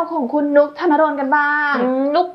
าวของคุณนุกธนดนกันบ้างอืมลูก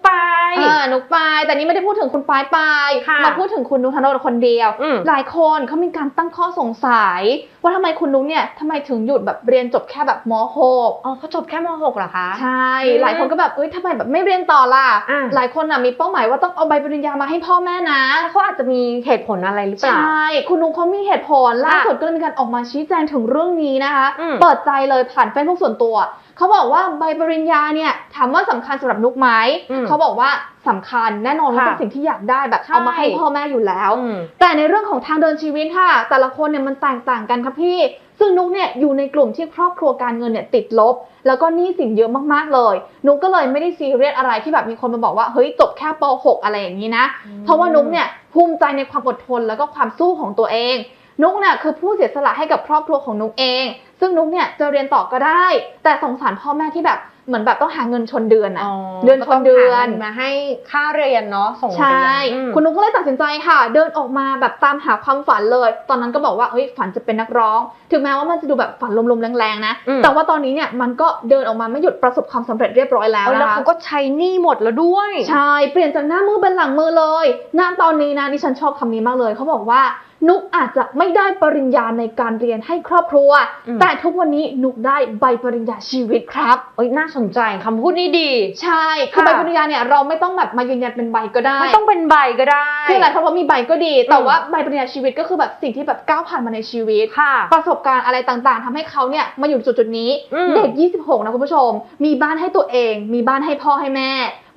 ไปอ่านุกปายแต่นี้ไม่ได้พูดถึงคุณปายปายค่ะมาพูดถึงคุณนุกธนดลคนเดียวอืมหลายคนเขามีการตั้งข้อสงสัย ว่าทำไมคุณนุกเนี่ยทำไมถึงหยุดแบบเรียนจบแค่แบบม .6 อ๋อเขาจบแค่ม .6 เหรอคะใช่อืมหลายคนก็แบบเอ้ยทำไมแบบไม่เรียนต่อล่ะอะหลายคนอะมีเป้าหมายว่าต้องเอาใบปริญญามาให้พ่อแม่นะแล้วเขาอาจจะมีเหตุผลอะไรหรือเปใชล่า่คุณนุ๊กเขามีเหตุผลล่าสุดก็เลยมีการออกมาชี้แจงถึงเรื่องนี้นะคะอืมเปิดใจเลยผ่านเฟซบุ๊กส่วนตัวเขาบอกว่าใบปริญญาเนี่ยถามว่าสำคัญสำหรับนุ๊กไหมอืมเขาบอกว่าสำคัญแน่นอนว่าค่ะเป็นสิ่งที่อยากได้แบบใช่เอามาให้พ่อแม่อยู่แล้วอืมแต่ในเรื่องของทางเดินชีวิตค่ะ แต่ละคนเนี่ยมันแตกต่างกันครับพี่ ซึ่งนุกเนี่ยอยู่ในกลุ่มที่ครอบครัวการเงินเนี่ยติดลบ แล้วก็หนี้สินเยอะมากๆเลย นุกก็เลยไม่ได้ซีเรียสอะไรที่แบบมีคนมาบอกว่าเฮ้ยจบแค่ป .6 อะไรอย่างนี้นะอืมเพราะว่านุกเนี่ยภูมิใจในความอดทนแล้วก็ความสู้ของตัวเองนุกเนี่ยคือผู้เสียสละให้กับครอบครัวของนุกเอง ซึ่งนุกเนี่ยจะเรียนต่อก็ได้ แต่สงสารพ่อแม่ที่แบบเหมือนแบบต้องหาเงินชนเดือนอะอ๋อเดือนชนเดือนก็ต้องหางิมาให้ค่าเรียนเนาะส่งใช่เรียนอืมคุณนุ๊กก็เลยตัดสินใจค่ะ เดินออกมาแบบตามหาความฝันเลย ตอนนั้นก็บอกว่าเฮ้ยฝันจะเป็นนักร้อง ถึงแม้ว่ามันจะดูแบบฝันลมๆแรงๆนะอืมแต่ว่าตอนนี้เนี่ยมันก็เดินออกมาไม่หยุดประสบความสำเร็จเรียบร้อยแล้วเอาแล้วนะคะเขาก็ใช้หนี้หมดแล้วด้วยใช่เปลี่ยนจากหน้ามือเป็นหลังมือเลยณตอนนี้นะดิฉันชอบคำนี้มากเลยเขาบอกว่านุกอาจจะไม่ได้ปริญญาในการเรียนให้ครอบครัวอืมแต่ทุกวันนี้นุกได้ใบปริญญาชีวิตครับเอ้ยน่าสนใจคำพูดนี้ดี ใช่คือค่ะ ใบปริญญาเนี่ยเราไม่ต้องแบบมายืนยันเป็นใบก็ได้ไม่ต้องเป็นใบก็ได้ คือหลายคนว่ามีใบก็ดี แต่อืมว่าใบปริญญาชีวิตก็คือแบบสิ่งที่แบบก้าวผ่านมาในชีวิต ค่ะ ประสบการณ์อะไรต่างๆทำให้เขาเนี่ยมาอยู่จุดจุดๆนี้ อืม เด็ก 26 นะคุณผู้ชม มีบ้านให้ตัวเอง มีบ้านให้พ่อให้แม่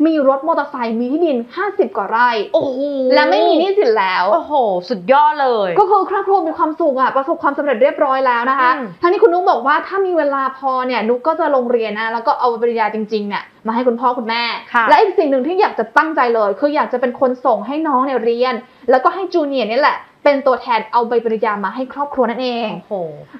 มีรถมอเตอร์ไซค์มีที่ดิน 50 กว่าไร่ โอ้โหและไม่มีหนี้สินแล้ว โอ้โห สุดยอดเลย ก็คือครอบครัวมีความสุขอะประสบความสำเร็จเรียบร้อยแล้วนะคะอืมทั้งนี้คุณนุ๊กบอกว่าถ้ามีเวลาพอเนี่ยนุ๊กก็จะลงเรียนนะแล้วก็เอาใบปริญญาจริงๆเนี่ยมาให้คุณพ่อคุณแม่ค่ะและอีกสิ่งหนึ่งที่อยากจะตั้งใจเลย คืออยากจะเป็นคนส่งให้น้องเนี่ยเรียน แล้วก็ให้จูเนียร์เนี่ยแหละเป็นตัวแทนเอาใบปริญญามาให้ครอบครัวนั่นเองโอ้โห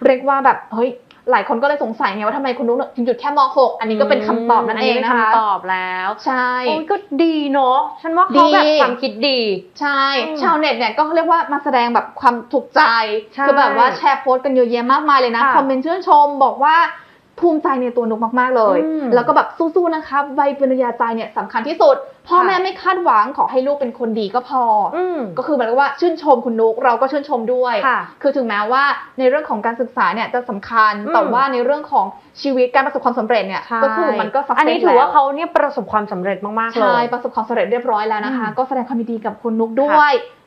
เรียกว่าแบบเฮ้ย หลายคนก็เลยสงสัยไงว่าทำไมคุณนุ๊กถึงหยุดแค่ม .6 อันนี้ก็เป็นคำตอบนั่นเองนะคะป็คำตอบแล้ว ใช่โอ้ยก็ดีเนาะฉันว่าเขาแบบดีความคิดดี ใช่อืมชาวเน็ตเนี่ยก็เรียกว่ามาแสดงแบบความถูกใจใช่คือแบบว่าแชร์โพสต์กันเยอะแยะมากมายเลยนะค่ะคอมเมนต์ชื่นชมบอกว่า ภูมิใจในตัวนุกมาก ๆ เลยอืมแล้วก็แบบสู้ๆนะคะใบปริญญาใจเนี่ยสำคัญที่สุด พ่อค่ะแม่ไม่คาดหวังขอให้ลูกเป็นคนดีก็พอออืมก็คือเหมือนกับว่าชื่นชมคุณนุกเราก็ชื่นชมด้วยค่ะคือถึงแม้ว่าในเรื่องของการศึกษาเนี่ยจะสำคัญอืมแต่ว่าในเรื่องของชีวิตการประสบความสำเร็จเนี่ยใช่ก็คือมันก็สักอันนี้ถือว่าเขาเนี่ยประสบความสำเร็จมากๆเลใช่ยประสบความสำเร็จเรียบร้อยแล้วนะคะอืมก็แสดงความยินดีกับคุณนุกด้วยค่ะ